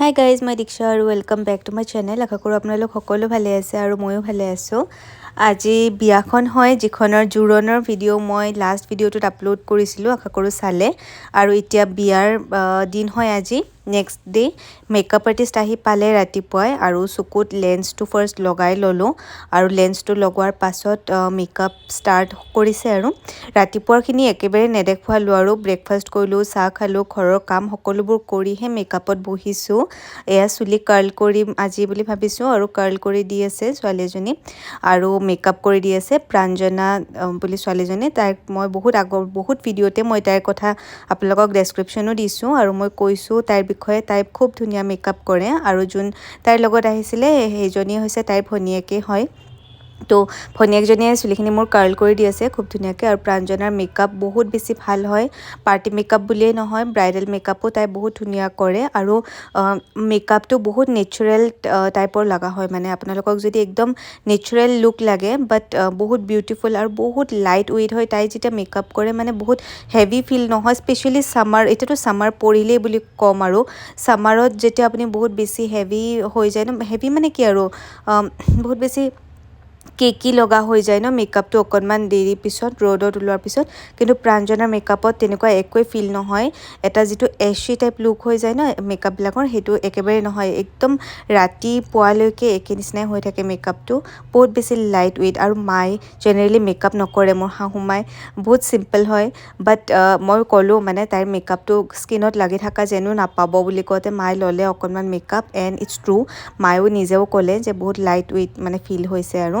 Hi guys মই দীক্ষা আৰু welcome back to my channel আশা কৰোঁ আপোনালোক সকলো ভালে আছে আৰু ময়ো ভালে আছোঁ। আজি বিয়াখন হয়, যিখনৰ জোৰোণৰ ভিডিঅ' মই লাষ্ট ভিডিঅ'টোত আপলোড কৰিছিলোঁ, আশা কৰোঁ চালে। আৰু এতিয়া বিয়াৰ দিন হয় আজি নেক্সট ডে মেকআপ আৰ্টিষ্ট আহি পালে ৰাতিপুৱাই আৰু চকুত লেন্সটো ফাৰ্ষ্ট লগাই ল'লোঁ। আৰু লেন্সটো লগোৱাৰ পাছত মেকআপ ষ্টাৰ্ট কৰিছে আৰু। ৰাতিপুৱাৰখিনি একেবাৰে নেদেখুৱালোঁ আৰু ব্ৰেকফাষ্ট কৰিলোঁ, চাহ খালোঁ, ঘৰৰ কাম সকলোবোৰ কৰিহে মেকআপত বহিছোঁ। এয়া চুলি কাৰ্ল কৰিম আজি বুলি ভাবিছোঁ আৰু কাৰ্ল কৰি দি আছে ছোৱালী এজনী। আৰু মেকআপ কৰি দি আছে, প্ৰাঞ্জনা বুলি ছোৱালীজনী। তাইক মই বহুত আগৰ, বহুত ভিডিঅ'তে মই তাইৰ কথা আপোনালোকক ডেছক্ৰিপশ্যনো দিছোঁ আৰু মই কৈছোঁ তাইৰ বিষয়ে। তাই খুব ধুনীয়া মেকআপ কৰে আৰু যোন, তাইৰ লগত আহিছিলে সেইজনী হৈছে তাইৰ ভনীয়েকেই হয়। তো ভনীয়েকজনীয়ে চুলিখিনি মোৰ কাৰ্ল কৰি দি আছে খুব ধুনীয়াকৈ আৰু প্ৰাঞ্জনাৰ মেকআপ বহুত বেছি ভাল হয়। পাৰ্টি মেকআপ বুলিয়েই নহয় ব্ৰাইডেল মেকআপো তাই বহুত ধুনীয়া কৰে আৰু মেকআপটো বহুত নেচাৰেল টাইপৰ লগা হয় মানে। আপোনালোকক যদি একদম নেচাৰেল লুক লাগে বাট বহুত বিউটিফুল আৰু বহুত লাইট ৱেইট হয় তাই যেতিয়া মেকআপ কৰে মানে বহুত হেভি ফিল নহয় স্পেচিয়েলি ছামাৰ এতিয়াতো ছামাৰ পৰিলেই বুলি ক'ম আৰু। ছামাৰত যেতিয়া আপুনি বহুত বেছি হেভি হৈ যায় ন হেভি মানে কি আৰু বহুত বেছি কেকি লগা হৈ যায় ন মেকআপটো অকণমান দেৰি পিছত, ৰ'দত ওলোৱাৰ পিছত। কিন্তু প্ৰাঞ্জনাৰ মেকআপত তেনেকুৱা একোৱে ফিল নহয়। এটা যিটো এচি টাইপ লুক হৈ যায় ন মেকআপবিলাকৰ সেইটো একেবাৰে নহয়। একদম ৰাতিপুৱালৈকে একে নিচিনাই হৈ থাকে মেকআপটো বহুত বেছি লাইট ৱেইট আৰু মাই জেনেৰেলি মেকআপ নকৰে, মোৰ শাহু মাই বহুত চিম্পল হয়। বাট মই ক'লোঁ মানে তাইৰ মেকআপটো স্কিনত লাগি থকা যেনো নাপাব বুলি কওঁতে মায়ে ল'লে অকণমান মেকআপ এণ্ড ইটছ ট্ৰু মায়েও নিজেও ক'লে যে বহুত লাইট ৱেইট মানে ফিল হৈছে আৰু।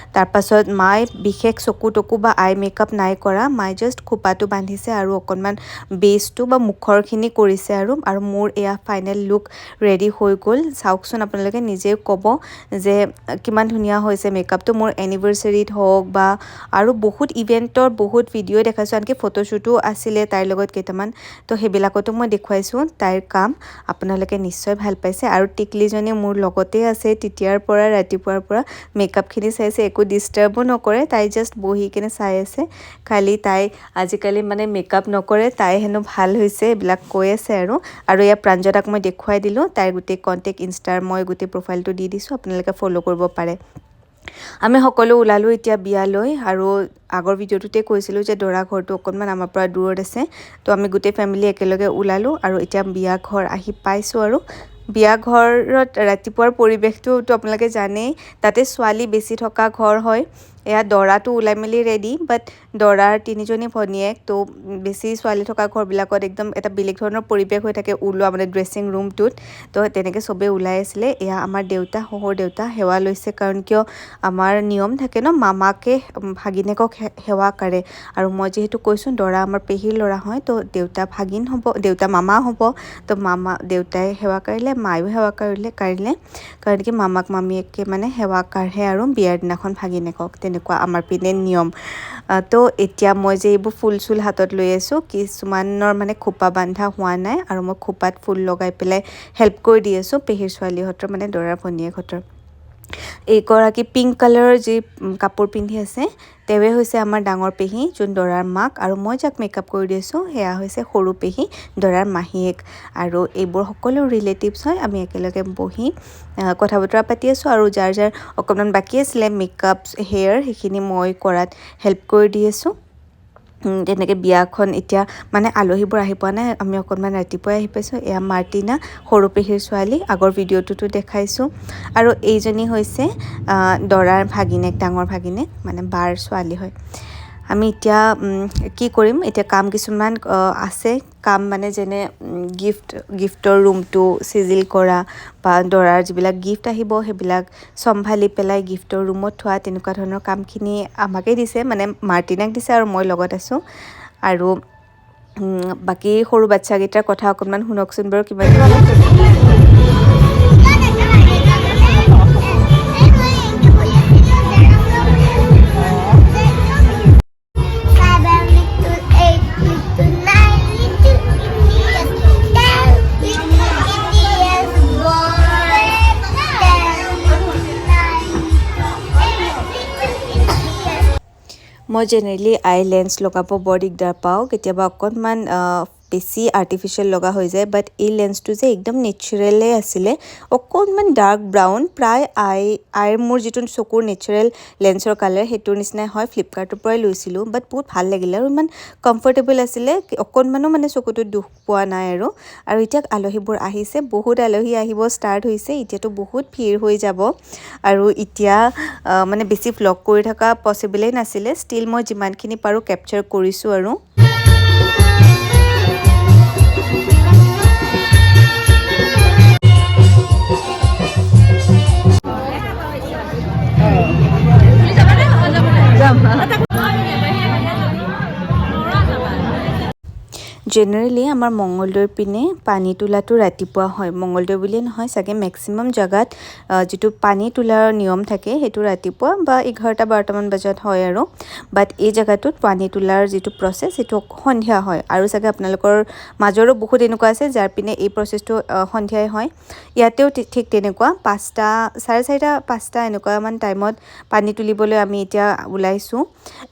তাৰপাছত মায়ে বিশেষ চকু টকু বা আই মেকআপ নাই কৰা, মায়ে জাষ্ট খোপাটো বান্ধিছে আৰু অকণমান বেচটো বা মুখৰখিনি কৰিছে আৰু আৰু মোৰ এয়া ফাইনেল লুক ৰেডি হৈ গ'ল। চাওকচোন আপোনালোকে নিজেই ক'ব যে কিমান ধুনীয়া হৈছে মেকআপটো মোৰ এনিভাৰ্চাৰীত হওক বা আৰু বহুত ইভেণ্টৰ বহুত ভিডিঅ' দেখাইছোঁ। আনকি ফটোশ্বুটো আছিলে তাইৰ লগত কেইটামান। তো সেইবিলাকতো মই দেখুৱাইছোঁ, তাইৰ কাম আপোনালোকে নিশ্চয় ভালো পাইছে। আৰু টিকলিজনী মোৰ লগতে আছে, তেতিয়াৰ পৰা, ৰাতিপুৱাৰ পৰা মেকআপখিনি চাইছে, একো ডিষ্টাৰ্বো নকৰে, তাই জাষ্ট বহি কিনে চাই আছে। খালি তাই আজিকালি মানে মেকআপ নকৰে, তাই হেনো ভালো হৈছে, এইবিলাক কৈ আছে আৰু। আৰু এয়া প্ৰাঞ্জতাক মই দেখুৱাই দিলোঁ, তাইৰ গোটেই কণ্টেক্ট ইনষ্টাৰ মই গোটেই প্ৰফাইলটো দি দিছোঁ, আপোনালোকে ফ'ল' কৰিব পাৰে। আমি সকলো ওলালোঁ এতিয়া বিয়ালৈ আৰু আগৰ ভিডিঅ'টোতে কৈছিলোঁ যে দৰা ঘৰটো অকণমান আমাৰ পৰা দূৰত আছে। তো আমি গোটেই ফেমিলি একেলগে ওলালোঁ আৰু এতিয়া বিয়া ঘৰ আহি পাইছোঁ আৰু। বিয়া ঘৰত ৰাতিপুৱাৰ পৰিৱেশটোতো আপোনালোকে জানেই তাতে ছোৱালী বেছি থকা ঘৰ হয়। এয়া দৰাটো ওলাই মেলি ৰেডি বাট দৰাৰ তিনিজনী ভনীয়েক, তো বেছি ছোৱালী থকা ঘৰবিলাকত একদম এটা বেলেগ ধৰণৰ পৰিৱেশ হৈ থাকে ওলোৱা মানে ড্ৰেছিং ৰুমটোত তো তেনেকৈ চবেই ওলাই আছিলে। এয়া আমাৰ দেউতা, শহুৰ দেউতা সেৱা লৈছে কাৰণ কিয় আমাৰ নিয়ম থাকে ন, মামাকে ভাগিনীয়েকক সেৱা কৰে। আৰু মই যিহেতু কৈছোঁ, দৰা আমাৰ পেহীৰ ল'ৰা হয়, তো দেউতা ভাগিন হ'ব, দেউতা মামা হ'ব। তো মামা, দেউতাই সেৱা কৰিলে মায়েও সেৱা কৰিলে কাঢ়িলে। কাৰণ কি মামাক মামীয়েকে মানে সেৱা কাঢ়ে আৰু বিয়াৰ দিনাখন ভাগিনীয়েকক তেনেকুৱা আমাৰ পিনে নিয়ম। তো এতিয়া মই যে এইবোৰ ফুল চুল হাতত লৈ আছোঁ, কিছুমানৰ মানে খোপা বান্ধা হোৱা নাই আৰু মই খোপাত ফুল লগাই পেলাই হেল্প কৰি দি আছোঁ পেহীৰ ছোৱালীহঁতৰ মানে দৰাৰ ভনীয়েকহঁতৰ। এইগৰাকী পিংক কালাৰৰ যি কাপোৰ পিন্ধি আছে তেওঁৱে হৈছে আমাৰ ডাঙৰ পেহী, যোন দৰাৰ মাক আৰু মই যাক মেকআপ কৰি দিছোঁ, সেয়া হৈছে সৰু পেহী, দৰাৰ মাহীয়েক। আৰু এইবোৰ সকলো ৰিলেটিভছ হয়, আমি একেলগে বহি কথা বতৰা পাতি আছোঁ আৰু যাৰ যাৰ অকণমান বাকী আছিলে মেকআপ হেয়াৰ সেইখিনি মই কৰাত হেল্প কৰি দি আছোঁ। তেনেকৈ বিয়াখন এতিয়া মানে আলহীবোৰ আহি পোৱা নাই, আমি অকণমান ৰাতিপুৱাই আহি পাইছোঁ। এয়া মাৰ্টিনা, সৰু পেহীৰ ছোৱালী, আগৰ ভিডিঅ'টোতো দেখাইছোঁ। আৰু এইজনী হৈছে দৰাৰ ভাগিনেক, ডাঙৰ ভাগিনেক মানে বাৰ ছোৱালী হয়। আমি এতিয়া কি কৰিম? এতিয়া কাম কিছুমান আছে। কাম মানে যেনে গিফ্ট গিফ্টৰ ৰুমটো চিজিল কৰা বা দৰাৰ যিবিলাক গিফ্ট আহিব, সেইবিলাক চম্ভালি পেলাই গিফ্টৰ ৰুমত থোৱা, তেনেকুৱা ধৰণৰ কামখিনি আমাকেই দিছে। মানে মাৰ্টিনাক দিছে আৰু মই লগত আছোঁ। আৰু বাকী সৰু বাচ্ছাকেইটাৰ কথা অকণমান শুনকচোন বাৰু কিবা কিবি মই জেনেৰেলি আই লেন্স লগাব বৰ দিগদাৰ পাওঁ কেতিয়াবা অকণমান বেছি আৰ্টিফিচিয়েল লগা হৈ যায় বাট এই লেন্সটো যে একদম নেচাৰেলে আছিলে, অকণমান ডাৰ্ক ব্ৰাউন প্ৰায় আই, আইৰ মোৰ যিটো চকুৰ নেচাৰেল লেন্সৰ কালাৰ সেইটোৰ নিচিনাই হয় ফ্লিপকাৰ্টৰ পৰাই লৈছিলোঁ বাট বহুত ভালো লাগিলে আৰু ইমান কমফৰ্টেবল আছিলে, অকণমানো মানে চকুটোত দুখ পোৱা নাই আৰু। আৰু এতিয়া আলহীবোৰ আহিছে, বহুত আলহী আহিব ষ্টাৰ্ট হৈছে, এতিয়াতো বহুত ভিৰ হৈ যাব। আৰু এতিয়া মানে বেছি ভ্লগ কৰি থকা পচিবলেই নাছিলে ষ্টিল মই যিমানখিনি পাৰোঁ কেপচাৰ কৰিছোঁ আৰু। জেনেৰেলি আমাৰ মংগলদৈৰ পিনে পানী তোলাটো ৰাতিপুৱা হয়। মংগলদৈ বুলিয়ে নহয়, চাগে মেক্সিমাম জেগাত যিটো পানী তোলাৰ নিয়ম থাকে, সেইটো ৰাতিপুৱা বা এঘাৰটা, বাৰটামান বজাত হয় আৰু। বাট এই জেগাটোত পানী তোলাৰ যিটো প্ৰচেছ সেইটো সন্ধিয়া হয়। আৰু চাগে আপোনালোকৰ মাজৰো বহুত এনেকুৱা আছে, যাৰ পিনে এই প্ৰচেছটো সন্ধিয়াই হয়। ইয়াতেও ঠিক তেনেকুৱা। পাঁচটা, চাৰে চাৰিটা, পাঁচটা এনেকুৱামান টাইমত পানী তুলিবলৈ আমি এতিয়া ওলাইছোঁ।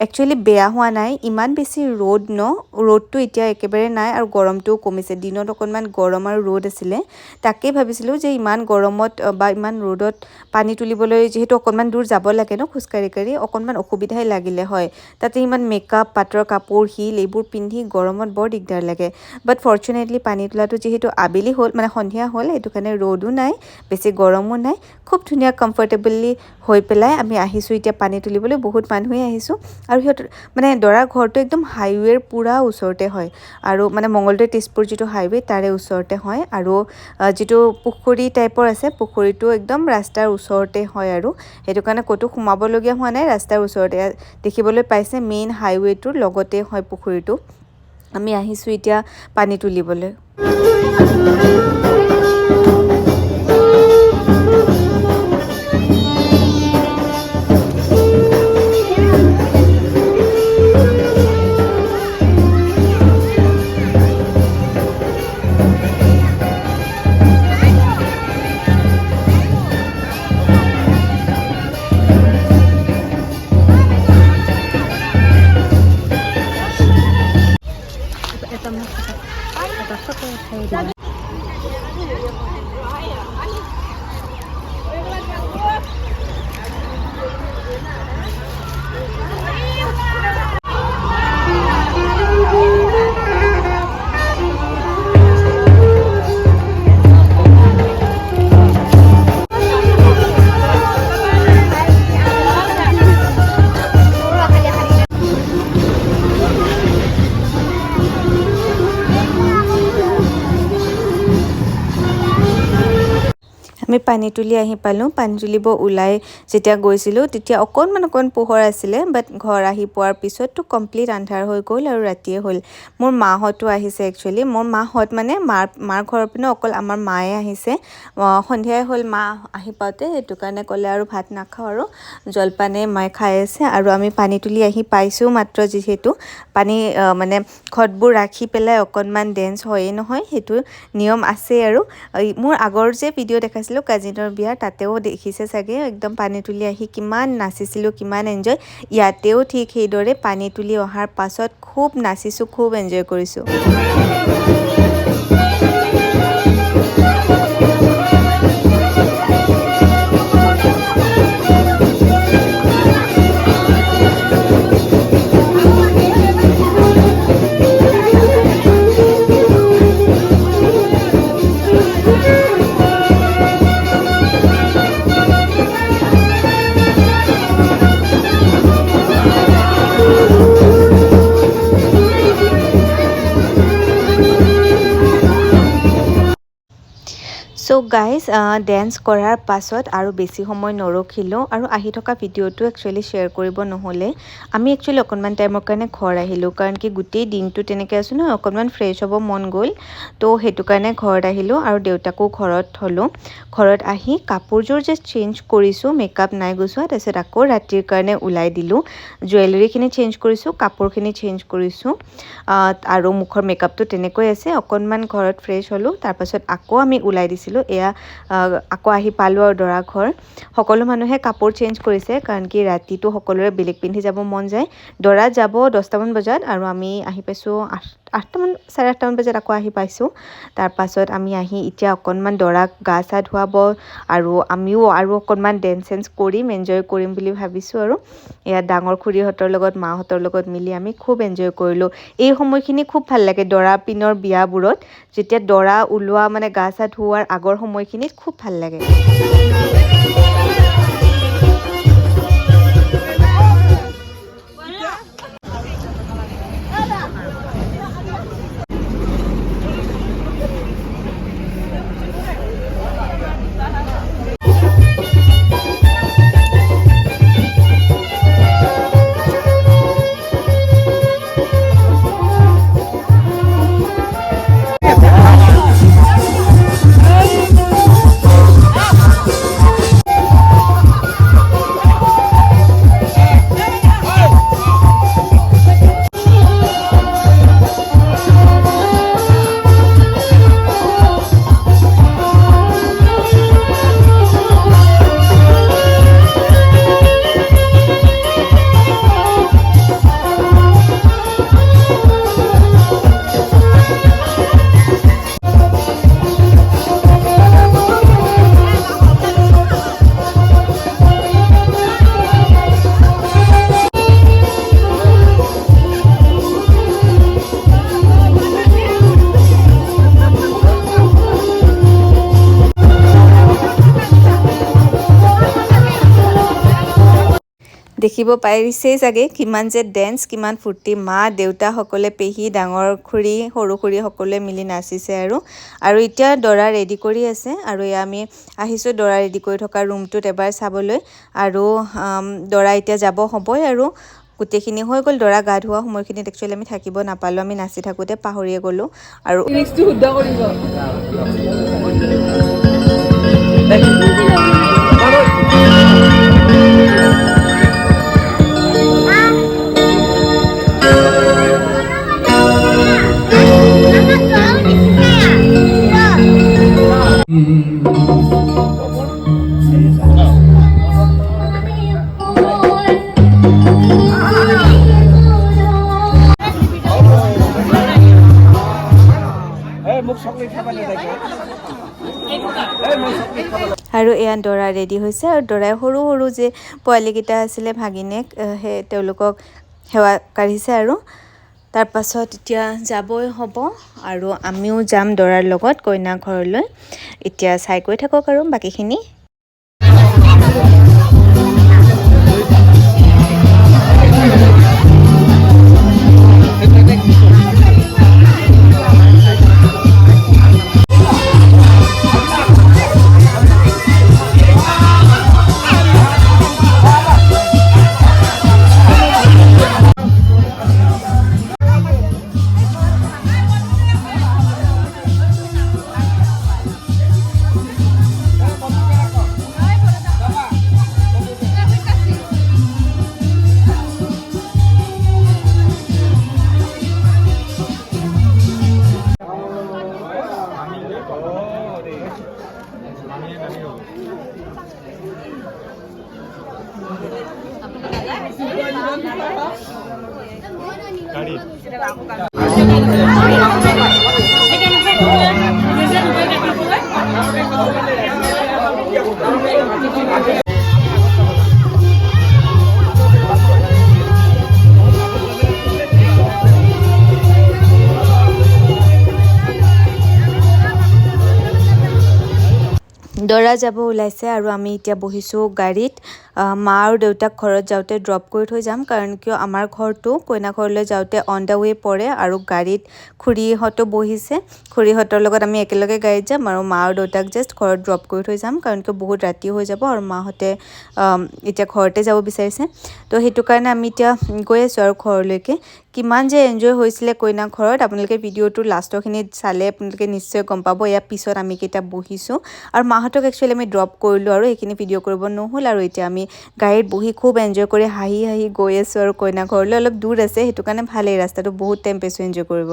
একচুৱেলি বেয়া হোৱা নাই। ইমান বেছি ৰ'দ ন। ৰ'দটো এতিয়া একেবাৰে নাই আৰু গৰমটোও কমিছে। দিনত অকণমান গৰম আৰু ৰ'দ আছিলে। তাকেই ভাবিছিলোঁ যে ইমান গৰমত বা ইমান ৰ'দত পানী তুলিবলৈ যিহেতু অকণমান দূৰ যাব লাগে ন খোজকাঢ়ি কাঢ়ি অকণমান অসুবিধাই লাগিলে হয়। তাতে ইমান মেকআপ পাটৰ কাপোৰ, শিল এইবোৰ পিন্ধি গৰমত বৰ দিগদাৰ লাগে। বাট ফৰ্চুনেটলি পানী তোলাটো যিহেতু আবেলি হ'ল মানে সন্ধিয়া হ'ল, সেইটো কাৰণে ৰ'দো নাই, বেছি গৰমো নাই। খুব ধুনীয়া কমফৰ্টেবলি হৈ পেলাই আমি আহিছোঁ। এতিয়া পানী তুলিবলৈ বহুত মানুহেই আহিছোঁ। আৰু সিহঁতৰ মানে দৰাৰ ঘৰটো একদম হাইৱেৰ পূৰা ওচৰতে হয়। আৰু মানে মংগলদৈ তেজপুৰ যিটো হাইৱে তাৰে ওচৰতে হয় আৰু যিটো পুখুৰী টাইপৰ আছে, পুখুৰীটো একদম ৰাস্তাৰ ওচৰতে হয় আৰু। সেইটো কাৰণে ক'তো সোমাবলগীয়া হোৱা নাই, ৰাস্তাৰ ওচৰতে। দেখিবলৈ পাইছে মেইন হাইৱেটোৰ লগতে হয় পুখুৰীটো। আমি আহিছোঁ এতিয়া পানী তুলিবলৈ। পানী তুলি আহি পালোঁ। পানী তুলিব ওলাই যেতিয়া গৈছিলোঁ তেতিয়া অকণমান অকণমান পোহৰ আছিলে বাট ঘৰ আহি পোৱাৰ পিছততো কমপ্লিট আন্ধাৰ হৈ গ'ল আৰু ৰাতিয়ে হ'ল। মোৰ মাহঁতো আহিছে একচুৱেলি মোৰ মাহঁত মানে মাৰ মাৰ ঘৰৰ পিনে অকল আমাৰ মায়ে আহিছে। আহ, সন্ধিয়াই হ'ল মা আহি পাওঁতে সেইটো কাৰণে ক'লে আৰু ভাত নাখাওঁ আৰু জলপানে মায়ে খাই আছে আৰু আমি পানী তুলি আহি পাইছোঁ মাত্ৰ যিহেতু। পানী মানে ঘটবোৰ ৰাখি পেলাই অকণমান ডেন্স হয়েই নহয় সেইটো নিয়ম আছেই আৰু। মোৰ আগৰ যে ভিডিঅ' দেখাইছিলোঁ কাজিনৰ বিয়াৰ তাতেও দেখিছে চাগে একদম পানী তুলি আহি কিমান নাচিছিলোঁ কিমান এনজয় ইয়াতেও ঠিক সেইদৰে পানী তুলি অহাৰ পাছত খুব নাচিছোঁ খুব এনজয় কৰিছোঁ। ডেন্স কৰাৰ পাছত আৰু বেছি সময় নৰখিলোঁ আৰু আহি থকা ভিডিঅ'টো একচুৱেলি শ্বেয়াৰ কৰিব নহ'লে, আমি একচুৱেলি অকণমান টাইমৰ কাৰণে ঘৰ আহিলোঁ। কাৰণ কি গোটেই দিনটো তেনেকৈ আছোঁ ন, অকণমান ফ্ৰেছ হ'ব মন গ'ল। তো সেইটো কাৰণে ঘৰত আহিলোঁ আৰু দেউতাকো ঘৰত থ'লোঁ। ঘৰত আহি কাপোৰযোৰ জাষ্ট চেঞ্জ কৰিছোঁ মেকআপ নাই গুচোৱা, তাৰপিছত আকৌ ৰাতিৰ কাৰণে ওলাই দিলোঁ। জুৱেলাৰীখিনি চেঞ্জ কৰিছোঁ, কাপোৰখিনি চেঞ্জ কৰিছোঁ। আৰু মুখৰ মেকআপটো তেনেকৈ আছে, অকণমান ঘৰত ফ্ৰেছ হ'লোঁ, তাৰপাছত আকৌ আমি ওলাই দিছিলোঁ। এয়া আকৌ আহি পালোঁ আৰু দৰা ঘৰ সকলো মানুহে কাপোৰ চেঞ্জ কৰিছে কাৰণ কি ৰাতিটো সকলোৰে বেলেগ পিন্ধি যাব মন যায়। দৰা যাব দহটামান বজাত আৰু আমি আহি পাইছোঁ আঠটা আঠটামান চাৰে আঠটামান বজাত আকৌ আহি পাইছোঁ। তাৰপাছত আমি আহি এতিয়া অকণমান দৰাক গা চা ধুৱাব আৰু আমিও আৰু অকণমান ডেন্স চেন্স কৰিম এনজয় কৰিম বুলি ভাবিছোঁ আৰু। এয়া ডাঙৰ খুৰীহঁতৰ লগত মাহঁতৰ লগত মিলি আমি খুব এনজয় কৰিলোঁ। এই সময়খিনি খুব ভাল লাগে দৰা পিনৰ বিয়াবোৰত। যেতিয়া দৰা ওলোৱা মানে গা চা ধুওৱাৰ আগৰ সময়খিনিত খুব ভাল লাগে। দেখিব পাৰিছেই চাগে কিমান যে ডেন্স কিমান ফূৰ্তি মা দেউতা সকলে পেহী ডাঙৰ খুৰী সৰু খুৰী সকলোৱে মিলি নাচিছে আৰু আৰু এতিয়া দৰা ৰেডি কৰি আছে আৰু এয়া আমি আহিছোঁ দৰা ৰেডি কৰি থকা ৰুমটোত এবাৰ চাবলৈ আৰু দৰা এতিয়া যাব হ'বই আৰু গোটেইখিনি হৈ গ'ল দৰা গা ধোৱা সময়খিনিত একচুৱেলি আমি থাকিব নাপালোঁ আমি নাচি থাকোঁতে পাহৰিয়ে গ'লোঁ আৰু ফিনিক্সটো শুদ্ধ কৰিব। আৰু এয়া দৰা ৰেডি হৈছে আৰু দৰাই সৰু সৰু যে পোৱালীকেইটা আছিলে ভাগিনেক সেই তেওঁলোকক সেৱা কাঢ়িছে আৰু। তাৰপাছত এতিয়া যাবই হ'ব আৰু আমিও যাম দৰাৰ লগত কইনা ঘৰলৈ। এতিয়া চাই গৈ থাকক আৰু বাকীখিনি। দৰা যাব ওলাইছে আৰু আমি এতিয়া বহিছোঁ গাড়ীত। মা আৰু দেউতাক ঘৰত যাওঁতে ড্ৰপ কৰি থৈ যাম কাৰণ কিয় আমাৰ ঘৰটো কইনা ঘৰলৈ যাওঁতে অন দ্য ৱে পৰে আৰু গাড়ীত খুৰীহঁতো বহিছে। খুৰীহঁতৰ লগত আমি একেলগে গাড়ীত যাম আৰু মা আৰু দেউতাক জাষ্ট ঘৰত ড্ৰপ কৰি থৈ যাম কাৰণ কিয় বহুত ৰাতি হৈ যাব আৰু মাহঁতে এতিয়া ঘৰতে যাব বিচাৰিছে। তো সেইটো কাৰণে আমি এতিয়া গৈ আছোঁ আৰু ঘৰলৈকে। কিমান যে এনজয় হৈছিলে কইনা ঘৰত, আপোনালোকে ভিডিঅ'টোৰ লাষ্টৰখিনি চালে আপোনালোকে নিশ্চয় গম পাব। ইয়াৰ পিছত আমি কেইটা বহিছোঁ। আৰু মাহঁতক একচুৱেলি আমি ড্ৰপ কৰিলোঁ আৰু সেইখিনি ভিডিঅ' কৰিব নহ'ল আৰু এতিয়া আমি গাড়ীত বহি খুব এনজয় কৰি হাঁহি হাঁহি গৈ আছোঁ আৰু কইনা ঘৰলৈ। অলপ দূৰ আছে, সেইটো কাৰণে ভালেই। ৰাস্তাটো বহুত টাইম পাইছোঁ এনজয় কৰিব।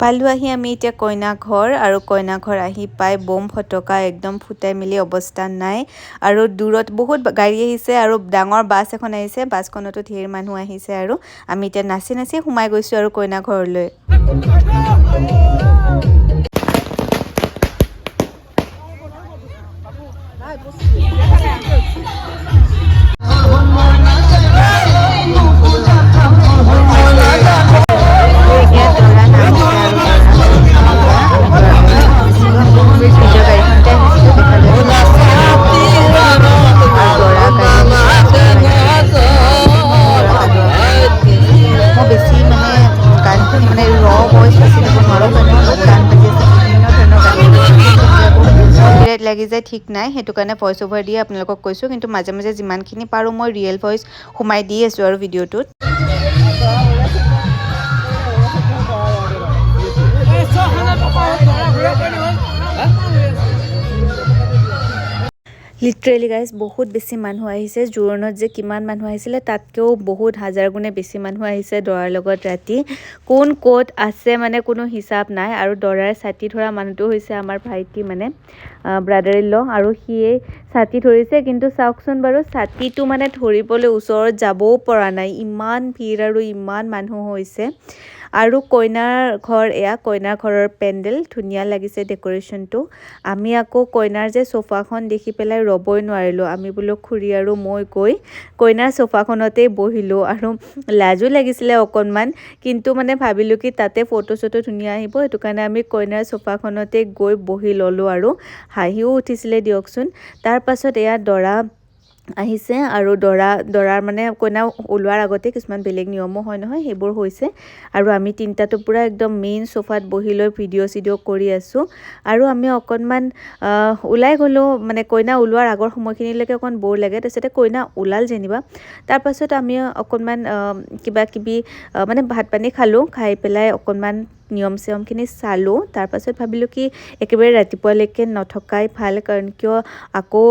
পালোঁ আহি আমি এতিয়া কইনা ঘৰ আৰু কইনা ঘৰ আহি পাই বম ফটকা একদম ফুটাই মেলি অৱস্থা নাই। আৰু দূৰত বহুত গাড়ী আহিছে আৰু ডাঙৰ বাছ এখন আহিছে বাছখনতো ধেৰ মানুহ আহিছে আৰু আমি এতিয়া নাচি নাচি সোমাই গৈছোঁ আৰু কইনা ঘৰলৈ যায় ঠিক নাই, সেইটো কাৰণে ভইচ অভাৰ দিয়ে আপোনালোকক কৈছোঁ। কিন্তু মাজে মাজে যিমানখিনি পাৰোঁ, মই ৰিয়েল ভইচ সোমাই দি আছোঁ আৰু ভিডিঅ'টোত। লিটাৰেলি গাইজ বহুত বেছি মানুহ আহিছে। জোৰোণত যে কিমান মানুহ আহিছিলে, তাতকৈও বহুত হাজাৰ গুণে বেছি মানুহ আহিছে দৰাৰ লগত ৰাতি। কোন ক'ত আছে মানে কোনো হিচাপ নাই। আৰু দৰাৰ ছাতি ধৰা মানুহটো হৈছে আমাৰ ভাইটি মানে ব্ৰাদাৰ ইন ল আৰু সিয়ে ছাতি ধৰিছে। কিন্তু চাওকচোন বাৰু, ছাতিটো মানে ধৰিবলৈ ওচৰত যাবও পৰা নাই। ইমান ভিৰ আৰু ইমান মানুহ হৈছে। আৰু কইনাৰ ঘৰ এয়া কইনাৰ ঘৰৰ পেণ্ডেল ধুনীয়া লাগিছে ডেক'ৰেশ্যনটো। আমি আকৌ কইনাৰ যে চোফাখন দেখি পেলাই ৰ'বই নোৱাৰিলোঁ। আমি বোলো খুৰী আৰু মই গৈ কইনাৰ চোফাখনতেই বহিলোঁ আৰু লাজো লাগিছিলে অকণমান। কিন্তু মানে ভাবিলোঁ কি তাতে ফটো চটো ধুনীয়া আহিব। সেইটো কাৰণে আমি কইনাৰ চোফাখনতে গৈ বহি ল'লোঁ আৰু হাঁহিও উঠিছিলে দিয়কচোন। তাৰ পাছত এয়া দৰা আহিছে আৰু দৰা দৰাৰ মানে কইনা ওলোৱাৰ আগতে কিছুমান বেলেগ নিয়মো হয় নহয় সেইবোৰ হৈছে। আৰু আমি তিনিটাতো পূৰা একদম মেইন চোফাত বহি লৈ ভিডিঅ' চিডিঅ' কৰি আছোঁ। আৰু আমি অকণমান ওলাই গ'লোঁ মানে কইনা ওলোৱাৰ আগৰ সময়খিনিলৈকে অকণ ব'ৰ লাগে তাৰপিছতে কইনা ওলাল যেনিবা। তাৰপাছত আমি অকণমান কিবা কিবি মানে ভাত পানী খালোঁ খাই পেলাই অকণমান নিয়ম চিয়মখিনি চালোঁ। তাৰপাছত ভাবিলোঁ কি একেবাৰে ৰাতিপুৱালৈকে নথকাই ভাল কাৰণ কিয় আকৌ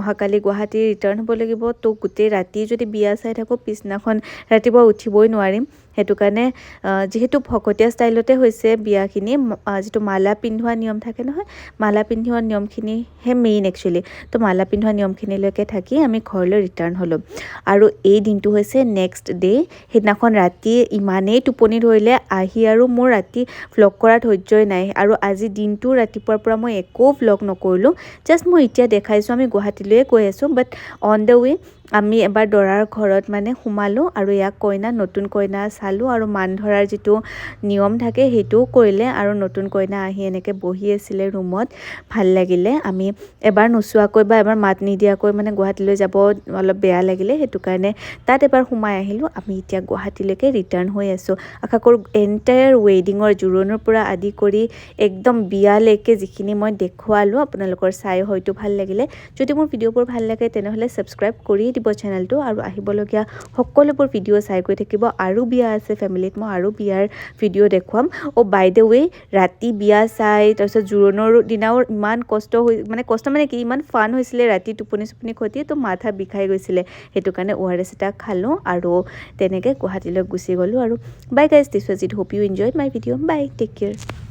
অহাকালি গুৱাহাটী ৰিটাৰ্ণ হ'ব লাগিব। তো গোটেই ৰাতি যদি বিয়া চাই থাকোঁ পিছদিনাখন ৰাতিপুৱা উঠিবই নোৱাৰিম। সেইটো কাৰণে যিহেতু ভকতীয়া ষ্টাইলতে হৈছে বিয়াখিনি যিটো মালা পিন্ধোৱা নিয়ম থাকে নহয়, মালা পিন্ধোৱা নিয়মখিনিহে মেইন একচুৱেলি তো মালা পিন্ধোৱা নিয়মখিনিলৈকে থাকি আমি ঘৰলৈ ৰিটাৰ্ণ হ'লোঁ। আৰু এই দিনটো হৈছে নেক্সট ডে' সেইদিনাখন ৰাতি ইমানেই টোপনি ধৰিলে, আহি আৰু মোৰ ৰাতি ভ্লগ কৰা ধৈৰ্যই নাই। আৰু আজি দিনটো ৰাতিপুৱাৰ পৰা মই একো ভ্লগ নকৰিলোঁ। জাষ্ট মই এতিয়া দেখাইছোঁ, আমি গুৱাহাটীলৈয়ে গৈ আছোঁ বাট অন দ্য ৱে আমি এবাৰ দৰাৰ ঘৰত মানে সোমালোঁ আৰু ইয়াক কইনা নতুন কইনা চালোঁ আৰু মান ধৰাৰ যিটো নিয়ম থাকে সেইটোও কৰিলে আৰু নতুন কইনা আহি এনেকৈ বহি আছিলে ৰুমত। ভাল লাগিলে। আমি এবাৰ নোচোৱাকৈ বা এবাৰ মাত নিদিয়াকৈ মানে গুৱাহাটীলৈ যাব অলপ বেয়া লাগিলে সেইটো কাৰণে তাত এবাৰ সোমাই আহিলোঁ। আমি এতিয়া গুৱাহাটীলৈকে ৰিটাৰ্ণ হৈ আছোঁ। আশা কৰোঁ এণ্টায়াৰ ৱেডিঙৰ জোৰোণৰ পৰা আদি কৰি একদম বিয়ালৈকে যিখিনি মই দেখুৱালোঁ আপোনালোকৰ চাই হয়তো ভাল লাগিলে। যদি মোৰ ভিডিঅ'বোৰ ভাল লাগে তেনেহ'লে ছাবস্ক্ৰাইব কৰি দিব চেনেলটো আৰু আহিবলগীয়া সকলোবোৰ ভিডিঅ' চাই গৈ থাকিব। আৰু বিয়া আছে ফেমিলিত, মই আৰু বিয়াৰ ভিডিঅ' দেখুৱাম। অ' বাই দ্য ৱে ৰাতি বিয়া চাই, তাৰপিছত জোৰোণৰ দিনাও ইমান কষ্ট হৈ মানে কষ্ট মানে কি, ইমান ফান হৈছিলে ৰাতি টোপনি চোপনি খতি তো মাথা বিষাই গৈছিলে। সেইটো কাৰণে অ' আৰ এছ এটা খালোঁ আৰু তেনেকৈ গুৱাহাটীলৈ গুচি গ'লোঁ আৰু। Bye guys this was it hope you enjoyed my video' bye take care